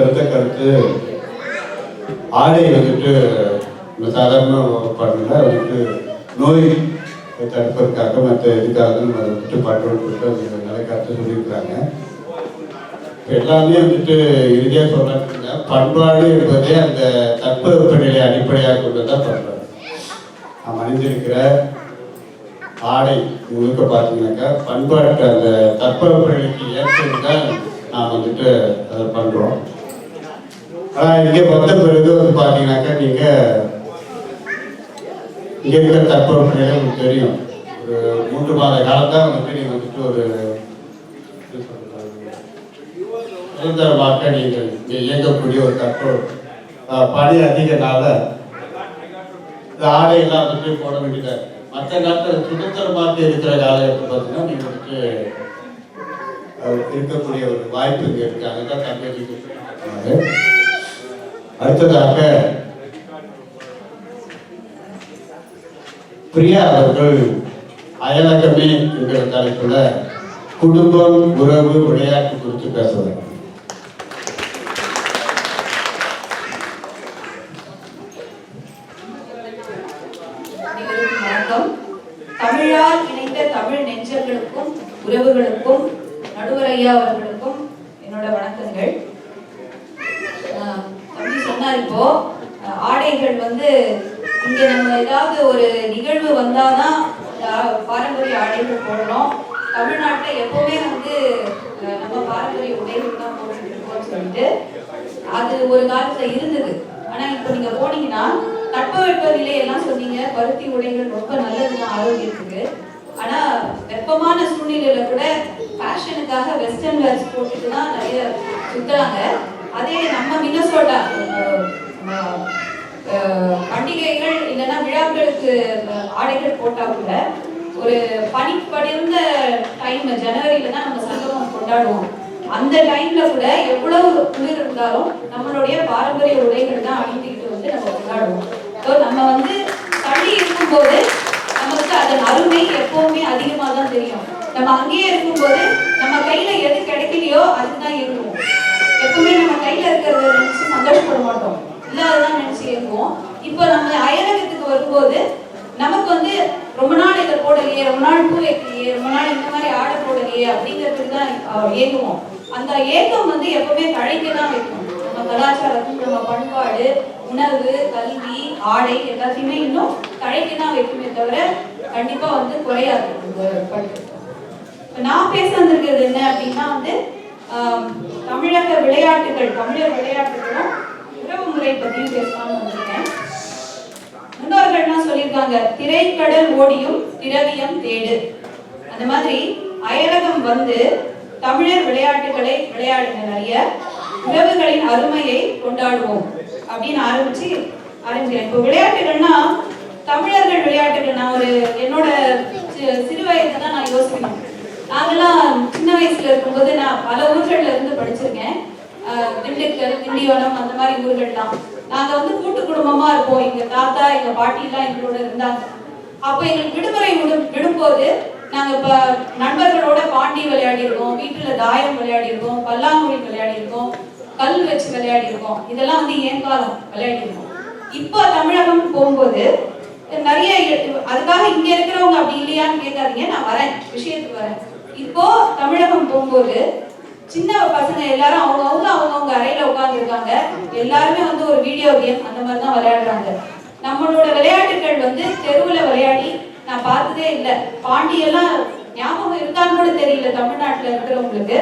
கருத்தை கருத்து ஆடை வந்துட்டு இந்த சாதாரண பண்ணல வந்துட்டு நோய் தடுப்பதற்காக மற்ற இதுக்காக நம்ம அதை வந்துட்டு பண்ணுறோம்னு சொல்லிட்டு நிறைய கருத்து சொல்லியிருக்கிறாங்க. எல்லாமே வந்துட்டு இறுதியாக சொல்றாங்க பண்பாடு என்பதே அந்த தட்பவெப்பநிலை அடிப்படையாக கொண்டு தான் பண்பாடு நாம் அணிந்திருக்கிற ஆடை முழுக்க பார்த்தீங்கன்னாக்கா பண்பாட்டு அந்த தட்பவெப்பநிலைக்கு ஏற்பட்டு தான் நாம் வந்துட்டு அதை பண்ணுறோம் ஆனால் இங்கே வந்த பிறகு வந்து பார்த்தீங்கன்னாக்கா நீங்கள் இங்கே இருக்கிற தற்போது உங்களுக்கு தெரியும். ஒரு மூன்று மாத காலம் தான் வந்துட்டு நீங்கள் வந்துட்டு ஒரு சுதந்திரமாக நீங்கள் இங்கே இயங்கக்கூடிய ஒரு தற்போது பணி அதிகனால இந்த ஆடையெல்லாம் வந்துட்டு போட வேண்டியதாக மற்ற நாட்டில் சுதந்திரமாக இருக்கிற காலகட்டத்தில் பார்த்தீங்கன்னா நீங்கள் வந்துட்டு இருக்கக்கூடிய ஒரு வாய்ப்பு இங்கே இருக்கு. அதுதான் தமிழ் அடுத்ததாக பிரியா அவர்கள் அயலகமே என்கிற தலைப்புல குடும்பம் உறவு விளையாட்டு குறித்து பேசுவார். தமிழால் இணைந்த தமிழ் நெஞ்சர்களுக்கும் உறவுகளுக்கும் நடுவரையா அவர்கள் அவர்களுக்கும் என்னோட வணக்கங்கள் ஆஹ் தம்பி சொன்னார் இப்போ ஆஹ் ஆடைகள் வந்து இங்க நம்ம ஏதாவது ஒரு நிகழ்வு வந்தாதான் பாரம்பரிய ஆடைகள் போடணும். தமிழ்நாட்டில் எப்பவுமே வந்து நம்ம பாரம்பரிய உடைகள் தான் போட்டுட்டு இருக்கோம்னு சொல்லிட்டு அது ஒரு காலத்துல இருந்தது. ஆனா இப்போ நீங்க போனீங்கன்னா தட்பவெப்ப நிலை எல்லாம் சொன்னீங்க. பருத்தி உடைகள் ரொம்ப நல்லதுதான் ஆரோக்கியத்துக்கு ஆனா வெப்பமான சூழ்நிலையில கூட ஃபேஷனுக்காக வெஸ்டர்ன் வேர்ஸ் போட்டுட்டு தான் நிறைய சுத்துறாங்க. அதே நம்ம மின்னசோட்டா பண்டிகைகள் இல்லைன்னா விழாக்களுக்கு ஆடைகள் போட்டால் கூட ஒரு பனி படிந்த டைம் ஜனவரியில தான் நம்ம சங்கமம் கொண்டாடுவோம். அந்த டைம்ல கூட எவ்வளவு குளிர் இருந்தாலும் நம்மளுடைய பாரம்பரிய உடைகள் தான் அணிந்துக்கிட்டு வந்து நம்ம கொண்டாடுவோம். ஸோ நம்ம வந்து தள்ளி இருக்கும்போது நமக்கு அதன் அருமை எப்பவுமே அதிகமாக தான் தெரியும். நம்ம அங்கேயே இருக்கும்போது நம்ம கையில எது கிடைக்கலையோ அதுதான் இருக்கும். எப்பவுமே நம்ம கையில இருக்கிறத நினைச்சு சந்தோஷப்பட மாட்டோம். இல்லாததான் நினைச்சிருக்கோம். இப்போ நம்ம அயலகத்துக்கு வரும்போது நமக்கு வந்து ரொம்ப நாள் இதை போடலையே ரொம்ப நாள் பூ வைக்கலையே ரொம்ப நாள் இந்த மாதிரி ஆடை போடலையே அப்படிங்கிறதுக்கு தான் அஹ், ஏங்குவோம். அந்த ஏக்கம் வந்து எப்பவுமே தழைக்க தான் வைக்கும். நம்ம கலாச்சாரம் நம்ம பண்பாடு உணவு கல்வி ஆடை எல்லாத்தையுமே இன்னும் தழைக்க தான் வைக்குமே தவிர கண்டிப்பா வந்து குறையாது. நான் பேச வந்திருக்கிறது என்ன அப்படின்னா வந்து தமிழக விளையாட்டுகள் தமிழர் விளையாட்டுகளும் உறவு முறை பற்றியும் பேசலாம் வந்திருக்கேன். முன்னோர்கள்லாம் சொல்லியிருக்காங்க? திரைக்கடல் ஓடியும் திரவியம் தேடு. அந்த மாதிரி அயலகம் வந்து தமிழர் விளையாட்டுகளை விளையாடுங்க நிறைய. உறவுகளின் அருமையை கொண்டாடுவோம் அப்படின்னு ஆரம்பிச்சு ஆரம்பிக்கிறேன் இப்போ விளையாட்டுகள்னா தமிழர்கள் விளையாட்டுகள். நான் ஒரு என்னோட சிறு வயதுல தான் நான் யோசிக்கணும். நாங்கெல்லாம் சின்ன வயசுல இருக்கும்போது நான் பல ஊர்களில் இருந்து படிச்சிருக்கேன். திண்டுக்கல் திண்டிவனம் அந்த மாதிரி ஊர்கள்லாம். நாங்க வந்து கூட்டு குடும்பமா இருப்போம். எங்க தாத்தா எங்க பாட்டி எல்லாம் எங்களோட இருந்தாங்க. அப்ப எங்களுக்கு விடுமுறை விடும் விடும்போது நாங்க இப்ப நண்பர்களோட பாண்டி விளையாடி இருக்கோம் வீட்டுல தாயம் விளையாடி இருக்கோம் பல்லாங்குழி விளையாடி இருக்கோம் கல் வச்சு விளையாடி இருக்கோம் இதெல்லாம் வந்து ஏன் காலம் விளையாடி இருக்கோம் இப்போ தமிழகம் போகும்போது நிறைய அதுக்காக இங்க இருக்கிறவங்க அப்படி இல்லையான்னு கேட்காதீங்க. நான் வரேன் விஷயத்துக்கு வரேன். இப்போ தமிழகம் போகும்போது சின்ன பசங்க எல்லாரும் அவங்கவுங்க அவங்கவுங்க அறையில உட்காந்துருக்காங்க எல்லாருமே வந்து ஒரு வீடியோ கேம் அந்த மாதிரி தான் விளையாடுறாங்க. நம்மளோட விளையாட்டுகள் வந்து தெருவுல விளையாடி நான் பார்த்ததே இல்லை. பாண்டியெல்லாம் ஞாபகம் இருக்கான்னு கூட தெரியல தமிழ்நாட்டுல இருக்கிறவங்களுக்கு.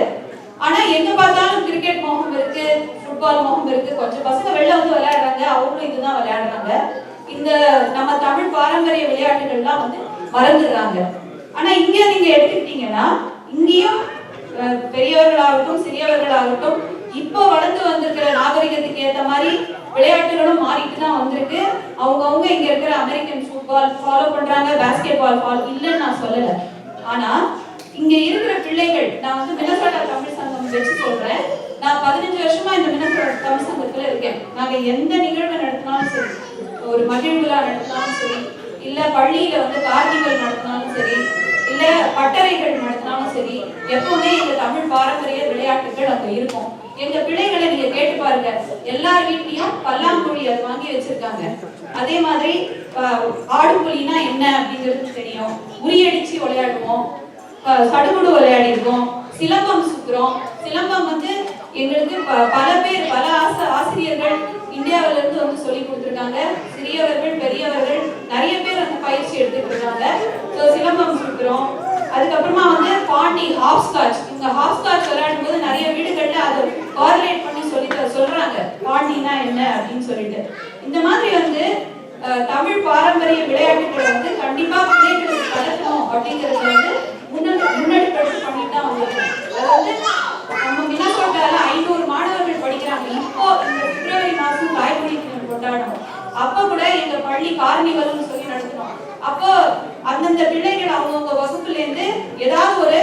ஆனா எங்க பார்த்தாலும் கிரிக்கெட் மோகம் இருக்கு ஃபுட்பால் மோகம் இருக்கு. கொஞ்சம் பசங்க வெளில வந்து விளையாடுறாங்க. அவங்களும் இதுதான் விளையாடுறாங்க. இந்த நம்ம தமிழ் பாரம்பரிய விளையாட்டுகள்லாம் வந்து மறந்துடுறாங்க. ஆனா இங்க நீங்க எடுத்துக்கிட்டீங்கன்னா இங்கேயும் பெரியவர்களாகட்டும் சிறியவர்களாகட்டும் இப்போ வளர்ந்து வந்திருக்கிற நாகரிகத்துக்கு ஏற்ற மாதிரி விளையாட்டுகளும் மாறிட்டு தான் வந்திருக்கு. அவங்கவுங்க இங்க இருக்கிற அமெரிக்கன் ஃபுட்பால் ஃபாலோ பண்றாங்க பாஸ்கெட் பால் ஃபாலோ இல்லைன்னு நான் சொல்லல. ஆனா இங்க இருக்கிற பிள்ளைகள் நான் வந்து மினசோட்டா தமிழ் சங்கம் வச்சு சொல்றேன். நான் பதினஞ்சு வருஷமா இந்த மினசோட்டா தமிழ் சங்கத்துல இருக்கேன். நாங்க எந்த நிகழ்வு நடத்தினாலும் சரி ஒரு மகிழ் விழா நடத்தினாலும் சரி இல்ல பள்ளியில வந்து கார்னிவல் நடத்தினாலும் சரி இல்ல பட்டறைகள் நடத்தினாலும் சரி எப்பவுமே இந்த தமிழ் பாரம்பரிய விளையாட்டுகள் அங்க இருக்கும். எங்க பிள்ளைகளை நீங்க கேட்டு பாருங்க. எல்லார் வீட்லயும் பல்லாங்குழி அது வாங்கி வச்சிருக்காங்க. அதே மாதிரி அஹ், ஆடுபுலினா என்ன அப்படிங்கிறது தெரியும். உரியடிச்சு விளையாடுவோம். அஹ், சடுகுடு விளையாடி இருக்கோம் சிலம்பம் சுத்துறோம் சிலம்பம் வந்து எங்களுக்கு பல பேர் பல ஆச ஆசிரியர்கள் இந்தியாவில இருந்து வந்து சொல்லி கொடுத்துருக்காங்க. சிறியவர்கள் பெரியவர்கள் நிறைய பேர் பயிற்சி எடுத்துட்டு இருக்காங்க ஸோ சிலம்பம் கொடுக்குறோம். அதுக்கப்புறமா வந்து பாண்டி ஹாப்ஸ்காட்ச். இவங்க ஹாப்ஸ்காட்ச் விளையாடும் போது நிறைய வீடுகள்ல அதை கார்லேட் பண்ணி சொல்லி சொல்றாங்க. பாண்டினா என்ன அப்படின்னு சொல்லிட்டு. இந்த மாதிரி வந்து தமிழ் பாரம்பரிய விளையாட்டுகளை வந்து கண்டிப்பா பிள்ளைகளுக்கு பழக்கணும் அப்படிங்கறது வந்து முன்னாடி முன்னாடி பண்ணிட்டு தான் வந்திருக்கோம் அதாவது நம்ம மினசோட்டால ஐநூறு மாணவர்கள் படிக்கிறாங்க. இப்போ இந்த பிப்ரவரி மாசம் தாய்மொழி தினம் கொண்டாடணும் அப்ப கூட எங்க பள்ளி கார்னிவல்னு சொல்லி நடத்தினோம். அப்போ அந்தந்த பிள்ளைகள் அவங்கவுங்க வகுப்புல இருந்து ஏதாவது ஒரு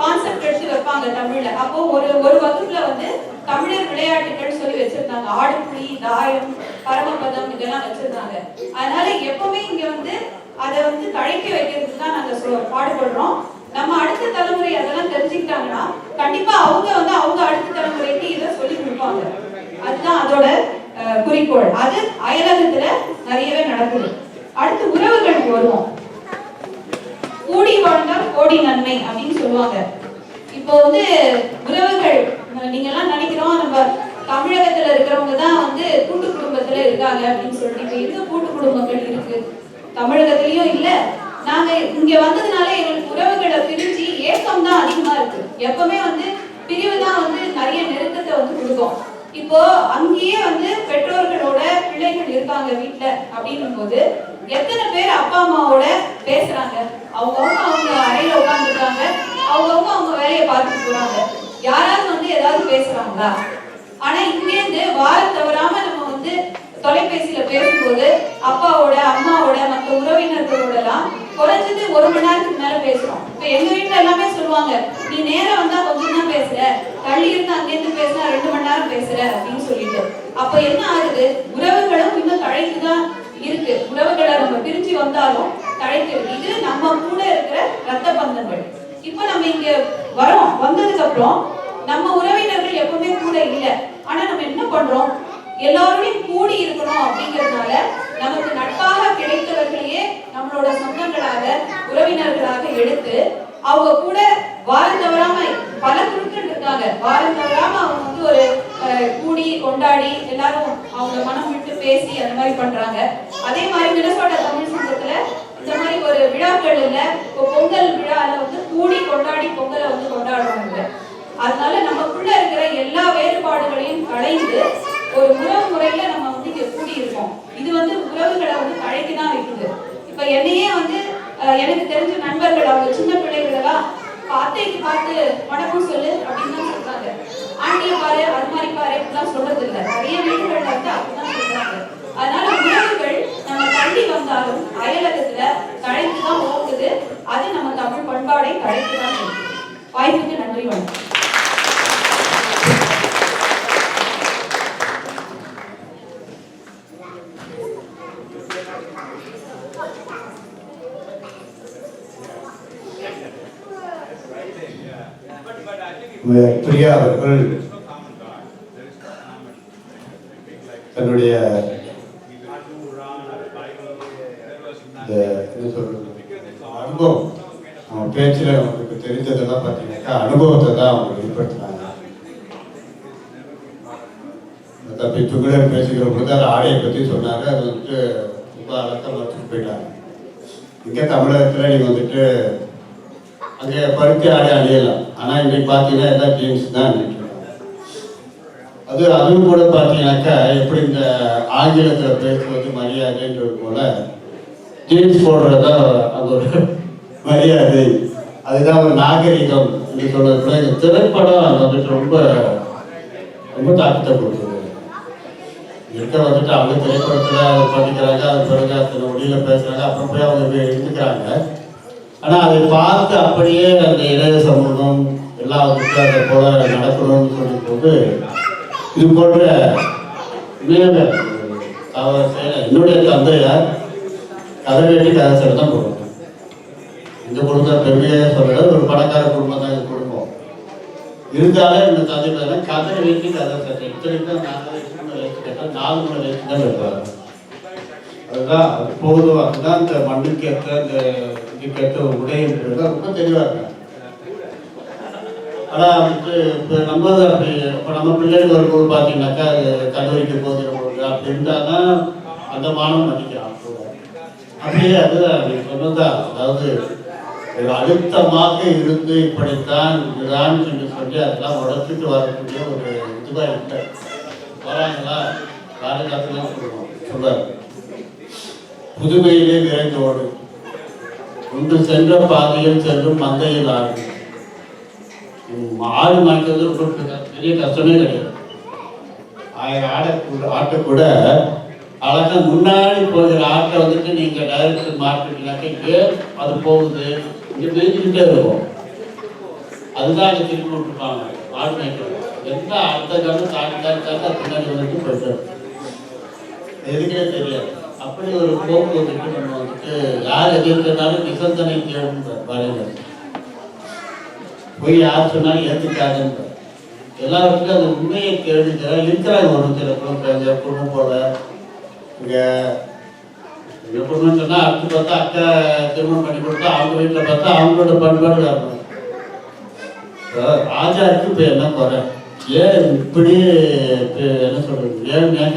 கான்செப்ட் எடுத்து வைப்பாங்க தமிழ்ல. அப்போ ஒரு ஒரு வகுப்புல வந்து தமிழர் விளையாட்டுகள் சொல்லி வச்சிருந்தாங்க. ஆடுபுலி தாயம் பரமபதம் இதெல்லாம் வச்சிருந்தாங்க. அதனால எப்பவுமே இங்க வந்து அதை வந்து தழைக்க வைக்கிறதுக்கு தான் நாங்க சொ- பாடுபடுறோம். நம்ம அடுத்த தலைமுறை அதெல்லாம் தெரிஞ்சுக்கிட்டாங்கன்னா கண்டிப்பா அவங்க வந்து அவங்க அடுத்த தலைமுறைக்கு இதை சொல்லி கொடுப்பாங்க. அதுதான் அதோட குறிக்கோள். அது அயலகத்துல நிறையவே நடக்குது. அடுத்து உறவுகளுக்கு வருவோம். கூடி வாழ்ந்தால் கோடி நன்மை அப்படின்னு சொல்லுவாங்க. இப்போ வந்து உறவுகள் நீங்க எல்லாம் நினைக்கிறோம் நம்ம தமிழகத்துல இருக்கிறவங்க தான் வந்து கூட்டு குடும்பத்துல இருக்காங்க அப்படின்னு சொல்லிட்டு இப்ப எங்க கூட்டு குடும்பங்கள் இருக்கு? தமிழகத்திலயும் இல்ல. நாங்க இங்க வந்ததுனால எங்களுக்கு உறவுகளை பிரிஞ்சு ஏக்கம் தான் அதிகமா இருக்கு. எப்பவுமே வந்து பிரிவு தான் வந்து நிறைய நெருக்கத்தை வந்து கொடுக்கும். இப்போ அங்கேயே வந்து பெற்றோர்களோட பிள்ளைகள் இருக்காங்க வீட்டுல அப்படின்னும் போது எத்தனை பேர் அப்பா அம்மாவோட பேசுறாங்க? அவங்கவுங்க அவங்க அறையில உட்காந்துருக்காங்க அவங்கவுங்க அவங்க வேலையை பார்த்துட்டு போறாங்க. யாராவது வந்து ஏதாவது பேசுறாங்களா? ஆனா இங்கேருந்து வாரம் தவறாம நம்ம வந்து தொலைபேசியில பேசும்போது அப்பாவோட அம்மாவோட மற்ற உறவினர்களோட எல்லாம் குறைஞ்சது ஒரு மணி நேரத்துக்கு மேல பேசுறோம். இப்ப எங்க வீட்டுல எல்லாமே சொல்லுவாங்க நீ நேரா வந்தா கொஞ்சம் தான் பேசுற. தள்ளி இருந்து அங்கேருந்து பேசினா ரெண்டு மணி நேரம் பேசுற அப்படின்னு சொல்லிட்டு. அப்ப என்ன ஆகுது? உறவுகளும் இன்னும் தழைத்துதான் இருக்கு. உறவுகளை நம்ம பிரிஞ்சு வந்தாலும் தழைத்து இது நம்ம கூட இருக்கிற ரத்த பந்தங்கள். இப்ப நம்ம இங்க வரோம். வந்ததுக்கு அப்புறம் நம்ம உறவினர்கள் எப்பவுமே கூட இல்ல. ஆனா நம்ம என்ன பண்றோம்? எல்லாரோடையும் கூடி இருக்கணும் அப்படிங்கறதுனால நமக்கு நட்பாக கிடைத்தவர்களையே நம்மளோட சொந்தங்களாக உறவினர்களாக எடுத்து அவங்க கூட வாரம் தவறாம பல குழுக்கள் இருக்காங்க. வாரம் தவறாம அவங்க வந்து ஒரு கூடி கொண்டாடி எல்லாரும் அவங்க மனம் விட்டு பேசி அந்த மாதிரி பண்றாங்க. அதே மாதிரி மினசோட தமிழ் சங்கத்துல இந்த மாதிரி ஒரு விழாக்கள் இல்ல இப்போ பொங்கல் விழால வந்து கூடி கொண்டாடி பொங்கலை வந்து கொண்டாடுறாங்க. அதனால நமக்குள்ள இருக்கிற எல்லா வேறுபாடுகளையும் களைந்து ஒரு உறவு முறையில நம்ம வந்து இங்க கூடி இருக்கோம் இது வந்து உறவுகளை வந்து கழைக்கு தான் இருக்குது இப்ப என்னையே வந்து எனக்கு தெரிஞ்ச நண்பர்கள் அவங்க சின்ன பிள்ளைகளெல்லாம் அத்தைக்கு பார்த்து வணக்கம் சொல்லு அப்படின்னு தான் சொல்றாங்க. ஆண்டிய பாரு அது மாதிரி பாரு இப்படிலாம் சொல்றது இல்லை. நிறைய வீடுகள்ல வந்து அப்படிதான் சொல்றாங்க. அதனால உறவுகள் நம்ம தள்ளி வந்தாலும் அயலகத்துல தழைத்து தான் ஓடுது அது நம்ம தமிழ் பண்பாடை தழைத்து தான் வாய்ப்புக்கு நன்றி வணக்கம். பிரியா அவர்கள் தன்னுடைய என்ன அனுபவம் அவன் பேச்சில் அவங்களுக்கு தெரிஞ்சதெல்லாம் பார்த்தீங்கன்னாக்கா அனுபவத்தை தான் அவங்க வெளிப்படுத்தினாங்க தப்பி துகளர் பேசுகிற பொழுது ஆடையை பற்றி சொன்னாங்க அது வந்துட்டு ரொம்ப அழகாக வச்சுட்டு போயிட்டாங்க இங்கே தமிழகத்தில் நீங்கள் வந்துட்டு அங்கே பருத்தி ஆடை அணியலாம். ஆனால் இன்னைக்கு பார்த்தீங்கன்னா எல்லாம் ஜீன்ஸ் தான் அது அதுவும் கூட பார்த்தீங்கன்னாக்கா எப்படி இந்த ஆங்கிலத்தில் பேசுவது மரியாதைன்றது போல ஜீன்ஸ் போடுறது தான் அது ஒரு மரியாதை. அதுதான் ஒரு நாகரிகம் என்று சொல்றது கூட இந்த திரைப்படம் வந்துட்டு ரொம்ப ரொம்ப தாக்கத்தை கொடுக்குது இருக்க வந்துட்டு அவங்க திரைப்படத்தில் அதை படிக்கிறாங்க அது பிறகு அத்தனை மொழியில் பேசுகிறாங்க அப்புறம் போய் அவங்க இருந்துக்கிறாங்க. ஆனால் அதை பார்த்து அப்படியே அந்த இளைய சமூகம் எல்லாம் அதை போல நடக்கணும்னு சொல்லும் போது இது போன்ற உண்மையாக என்னுடைய தந்தையார் கதை வேண்டி கதை சொல்ல தான் போடுவாங்க. இந்த குடும்பம் பெரிய சொல்ல ஒரு பணக்கார குடும்பம் தான் இந்த குடும்பம். இருந்தாலும் இந்த தந்தை கதை வேண்டி கதை சட்டை இத்தனைக்கும் நாலு வச்சு கேட்டால் நாலு மணி வச்சு தான் இருப்பாங்க அதுதான் அப்போது அதுதான் இந்த மண்ணுக்கு ஏற்ற இந்த இதுக்கு ஏற்ற உடைன்றது ரொம்ப தெளிவாக இருக்காங்க ஆனால் வந்துட்டு இப்போ நம்ம அப்படி இப்போ நம்ம பிள்ளைகள் வரும்போது பார்த்தீங்கன்னாக்கா அது கல்லூரிக்கு போகிற போது அப்படி இருந்தால் தான் அந்த மாணவன் மதிக்கிறான் அப்படியே அது அப்படி சொன்னதான் அதாவது அழுத்தமாக இருந்து இப்படித்தான் இதுதான் என்று சொல்லி அதெல்லாம் உடச்சிட்டு வரக்கூடிய ஒரு இதுவாக இல்லை வராங்களா? காலகாலத்தில் சொல்லுவோம் சொல்றாரு புதுமையிலே விரைந்தோடு ஒன்று சென்ற பாதையில் சென்றும் மந்தையில் ஆடும் ஆடு மாய்க்கிறது ரொம்ப பெரிய- பெரிய கஷ்டமே கிடையாது. ஆயிரம் ஆடை ஆட்டை கூட அழகாக முன்னாடி போகிற ஆட்டை வந்துட்டு நீங்கள் டைரக்ட் மார்க்கெட்னாக்க இங்கே அது போகுது. இங்கே மேய்ச்சிக்கிட்டே இருக்கும் அதுதான் அங்கே திருப்பி விட்டுருப்பாங்க. ஆடு மேய்க்கிறது. எந்த அடுத்த காலம் தாண்டி தாண்டி தாண்டி பின்னாடி வந்துட்டு போயிட்டு எதுக்கே தெரியாது அப்படி ஒரு போக்கு வந்துட்டு நம்ம வந்துட்டு யார் எதிர்க்கிறனாலும் நிசந்தனை தேடும் வரைவர் போய் யார் சொன்னாலும் ஏற்றுக்காதுன்ற எல்லாருக்கும் அந்த உண்மையை தெரிஞ்சுக்கிற இருக்கிறாங்க ஒரு சில குழந்தைங்க குடும்பம் போல இங்கே எங்கள் குடும்பம் சொன்னால் அடுத்து பார்த்தா அக்கா திருமணம் பண்ணி கொடுத்தா அவங்க வீட்டில் பார்த்தா அவங்களோட பண்பாடு காரணம் இப்போ ராஜாவுக்கு இப்போ என்ன குறை? ஏன் இப்படி என்ன சொல்றது? ஏன் ஏன்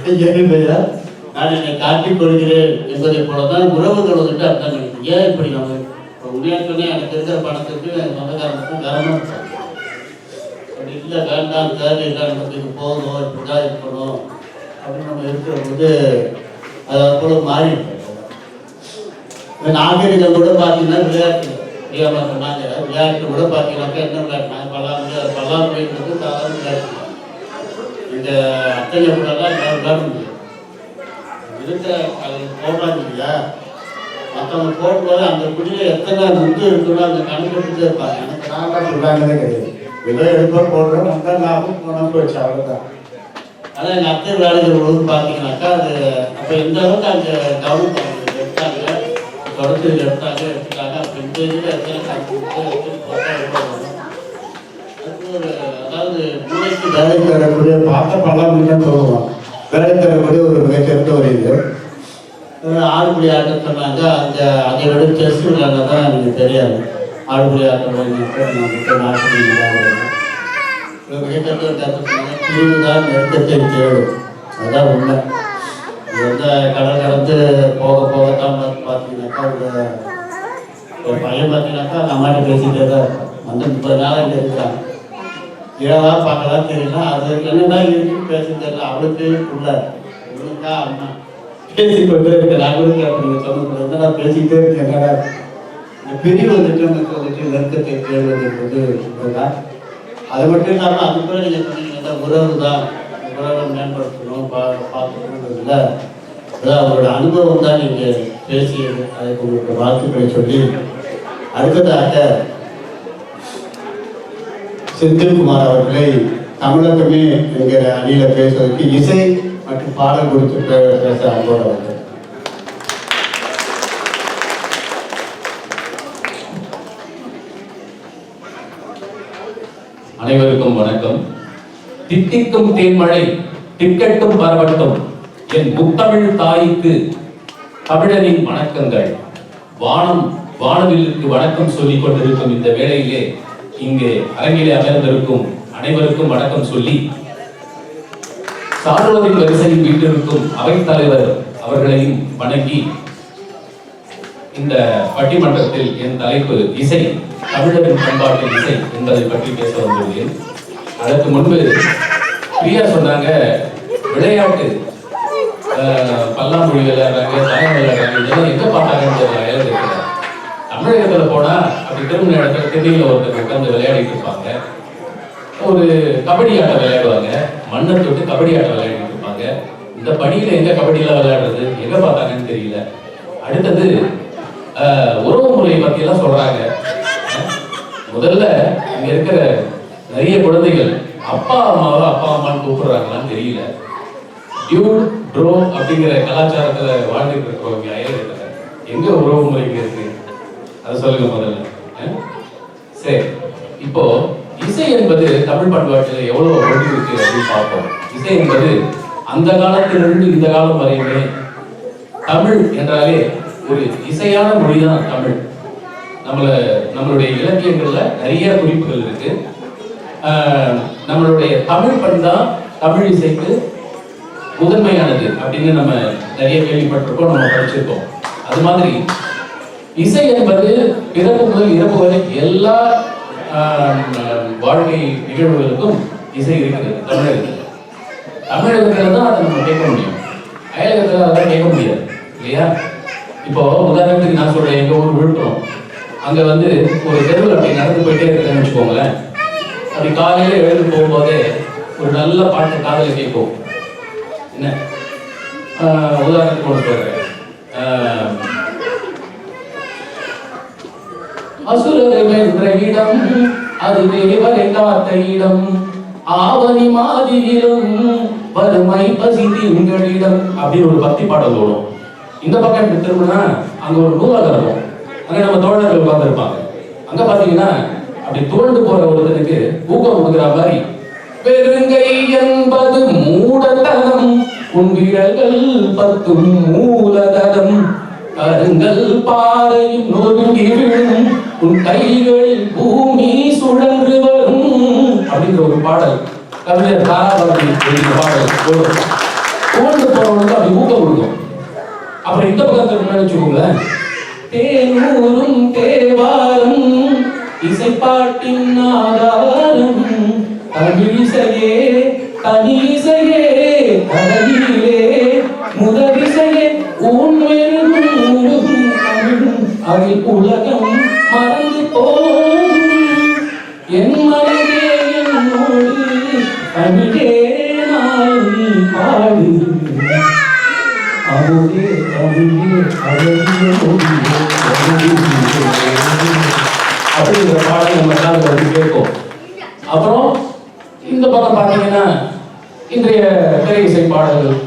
காட்டுறேன் ஏன் நான் என்னை காட்டிக் கொள்கிறேன் என்பதை போலதான் உறவுகள் வந்துட்டு அர்த்தம் கிடைக்கும் ஏன் இப்படி நம்ம இப்போ உண்மையாக எனக்கு இருக்கிற பணத்துக்கு சொந்தக்காரனுக்கும் தரணும் அப்படி இல்லை வேண்டாம் தேவையில்லை நமக்கு இது போதும் இப்படிதான் இருக்கணும் அப்படின்னு நம்ம இருக்கிற போது அது போல மாறி நாகரிகம் கூட பார்த்தீங்கன்னா விளையாட்டு. சொன்னாங்க விளையாட்டு கூட பார்த்தீங்கன்னாக்கா என்ன விளையாட்டு பல்லாண்டு பல்லாண்டுன்றது சாதாரண விளையாட்டு. இந்த அத்தனை கூடலாம் எல்லாம் விளாட முடியும் இருக்கிற அது போடுறாங்க இல்லையா? மற்றவங்க போடும்போது அந்த குடியில் எத்தனை முத்து இருக்குன்னு அந்த கணக்கெடுத்துட்டே இருப்பாங்க. எனக்கு நாங்கள் சொல்கிறாங்களே கிடையாது. ஏதோ எடுப்போம் போடுறோம் அந்த லாபம் போனோம் போச்சு அவ்வளோதான் ஆனால் எங்கள் அத்தை விளையாடுகிற பொழுது பார்த்தீங்கன்னாக்கா அது அப்போ எந்த அளவுக்கு அங்கே கவனம் எடுத்தாங்க தொடர்ந்து எடுத்தாங்க எடுத்துட்டாங்க அப்போ இந்த இதில் எத்தனை கணக்கு கொடுத்து எடுத்துட்டு வேலை தரக்கூடிய பார்த்த பல்லாமல் சொல்லுவோம் வேலை தரக்கூடிய ஒரு மிகச்சிறந்த ஒரு இது. அஹ் ஆடுபுலி ஆட்டம் சொன்னாங்க. அந்த அதை விட செஸ் விளையாட தான் எனக்கு தெரியாது. ஆடுபுலி ஆட்டம் மிகச்சிறந்த ஒரு கருத்து சொன்னாங்க. பிரிவு தான் நெருக்கத்தை தேடும். அதுதான் உண்மை. வந்து கடல் கடந்து போக போக தான் பார்த்தீங்கன்னாக்கா ஒரு பையன் பார்த்தீங்கன்னாக்கா அந்த பேசிட்டே தான் வந்து முப்பது நாள் இங்கே இருக்கான் இரவா பார்க்கலாம் தெரியல. அது என்னென்ன இருக்கு? பேச தெரியல. அவளுக்கு உள்ள இவனுக்கா அண்ணா பேசிக்கொண்டே இருக்க. நான் கூட கேட்பீங்க சொன்னது நான் பேசிக்கிட்டே இருக்கேன் என்னடா? இந்த பிரிவு வந்துட்டு நமக்கு வந்துட்டு நெருக்கத்தை தேடுவது வந்து இதுதான் அது மட்டும் இல்லாமல் அது கூட நீங்கள் சொன்னீங்கன்னா உறவு தான். உறவை மேம்படுத்தணும் பா பார்த்துக்கணுன்றதுல அதான் அவரோட அனுபவம் தான் நீங்கள் பேசியது. அதுக்கு உங்களுக்கு வாழ்த்துக்களை சொல்லி அடுத்ததாக செந்தில்குமார் அவர்களை தமிழகமே என்கிற அணியில பேசுவதற்கு இசை மற்றும் பாடல் கொடுத்து பேச அன்போடு வந்து அனைவருக்கும் வணக்கம். தித்திக்கும் தேன்மழை திக்கட்டும் பரவட்டும் என் முத்தமிழ் தாய்க்கு தமிழரின் வணக்கங்கள். வானம் வானவில்லுக்கு வணக்கம் சொல்லிக் கொண்டிருக்கும் இந்த வேளையிலே இங்கே அரங்கிலே அமர்ந்திருக்கும் அனைவருக்கும் வணக்கம் சொல்லி சான்றோரின் வரிசையில் வீட்டிருக்கும் அவைத்தலைவர் அவர்களையும் வணங்கி இந்த பட்டிமன்றத்தில் என் தலைப்பு இசை தமிழரின் பண்பாட்டின் இசை என்பதை பற்றி பேச வந்துள்ளேன் அதற்கு முன்பு பிரியா சொன்னாங்க விளையாட்டு அஹ், பல்லாங்குழி விளையாடுறாங்க தாயம் விளையாடுறாங்க இதெல்லாம் எங்க பார்த்தாங்கன்னு தெரியல தமிழகத்துல போனா அப்படி திரும்ப இடத்துல திடீர்னு ஒருத்தர் உட்கார்ந்து விளையாடிட்டு இருப்பாங்க. ஒரு கபடி ஆட்டம் விளையாடுவாங்க. மண்ணை தொட்டு கபடி ஆட்டம் விளையாடிட்டு இருப்பாங்க. இந்த பணியில எங்க கபடியெல்லாம் விளையாடுறது? எங்க பார்த்தாங்கன்னு தெரியல. அடுத்தது உறவு முறை பத்தி எல்லாம் சொல்றாங்க. முதல்ல இங்க இருக்கிற நிறைய குழந்தைகள் அப்பா அம்மாவை அப்பா அம்மான்னு கூப்பிடுறாங்களான்னு தெரியல. டியூட் ட்ரோ அப்படிங்கிற கலாச்சாரத்துல வாழ்ந்துட்டு இருக்கிறவங்க அயல் எங்க உறவு முறைங்க இருக்கு? அதை சொல்லுங்க முதல்ல. சரி. இப்போ இசை என்பது தமிழ் பண்பாட்டில் எவ்வளவு ஒன்று இருக்கு அப்படின்னு பார்ப்போம். இசை என்பது அந்த காலத்திலிருந்து இந்த காலம் வரையுமே தமிழ் என்றாலே ஒரு இசையான மொழி தான் தமிழ். நம்மள நம்மளுடைய இலக்கியங்கள்ல நிறைய குறிப்புகள் இருக்கு. நம்மளுடைய தமிழ் பண் தான் தமிழ் இசைக்கு முதன்மையானது அப்படின்னு நம்ம நிறைய கேள்விப்பட்டிருக்கோம் நம்ம படிச்சிருக்கோம். அது மாதிரி இசை என்பது பிறப்பு முதல் இறப்பு வரை எல்லா வாழ்க்கை நிகழ்வுகளுக்கும் இசை இருக்குது தமிழகத்தில். தமிழகத்தில் தான் அதை நம்ம கேட்க முடியும். அயலகத்தில் அதெல்லாம் கேட்க முடியாது இல்லையா? இப்போ உதாரணத்துக்கு நான் சொல்றேன் எங்க ஊர் விழுப்புரம். அங்க வந்து ஒரு தெருவில் அப்படி நடந்து போயிட்டே இருக்கேன்னு வச்சுக்கோங்களேன். அப்படி காலையில எழுந்து போகும்போதே ஒரு நல்ல பாட்டு காதல கேட்கும். என்ன? உதாரணத்துக்கு ஒன்று சொல்றேன். ஆஹ் வென்ற இடம் அது தேவர் காத்த இடம் ஆவணி மாதிரியிலும் வறுமை பசி திங்களிடம் அப்படின்னு ஒரு பக்தி பாடல் ஓடும். இந்த பக்கம் திரும்பினா அங்க ஒரு நூலகம் இருக்கும். அங்க நம்ம தோழர்கள் உட்கார்ந்துருப்பாங்க. அங்க பாத்தீங்கன்னா அப்படி தோண்டு போற ஒருத்தனுக்கு ஊக்கம் கொடுக்குற மாதிரி பெருங்கை என்பது மூடத்தனம் உன் விரல்கள் பத்தும் மூலதனம். கருங்கல் பாறையும் நொறுங்கி விழும் உன் கைகளில் பூமி சுழன்று வரும். அப்படிங்கிற ஒரு பாடல். கவிஞர் தாராபாரதி எழுதிய பாடல். ஒரு தோண்டு அப்படி ஊக்கம் கொடுக்கும். அப்புறம் இந்த பக்கத்துல முன்னாடி வச்சுக்கோங்களேன். தேனூரும் தேவாரம் இசைப்பாட்டின் ஆதாரம் தமிழிசையே தனிசையே கடலிலே முதலிசையே உண்மையும் தமிழும் உலக. என் மனதே என்னோடு தமிழே நான் நீ பாடு. அமுதே தமிழே அழகிய அப்படிங்கிற பாடல் நம்ம காதுல வந்து கேட்கும் அப்புறம் இந்த பக்கம் பார்த்தீங்கன்னா இன்றைய திரை இசை பாடல்கள்.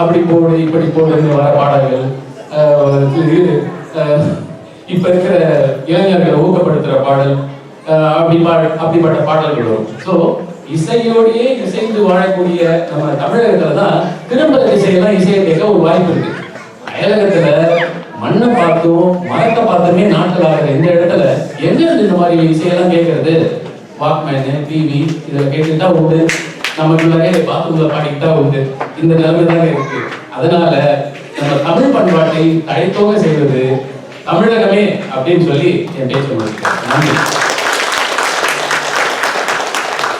அப்படி போடு இப்படி போடுன்னு வர பாடல்கள். இப்போ இருக்கிற இளைஞர்களை ஊக்கப்படுத்துகிற பாடல். ஆஹ் அப்படி அப்படிப்பட்ட பாடல்கள் வரும். ஸோ இசையோடையே இசைந்து வாழக்கூடிய நம்ம தமிழகத்துல தான் திரும்ப இசையெல்லாம் இசையை கேட்க ஒரு வாய்ப்பு இருக்கு. அயலகத்துல மண்ணை பார்த்தும் மரத்தை பார்த்துமே நாட்டில் ஆகிற இந்த இடத்துல எங்க இந்த மாதிரி இசையெல்லாம் கேட்கறது? வாக்மேனு டிவி இதில் கேட்டுட்டா உண்டு. நமக்குள்ளே பாத்ரூம்ல பாடிக்கிட்டா உண்டு. இந்த நிலைமை தானே இருக்கு. அதனால நம்ம தமிழ் பண்பாட்டை தழைத்தோங்க செய்வது தமிழகமே அப்படின்னு சொல்லி என் பேச்சு முடிக்கிறேன். நன்றி.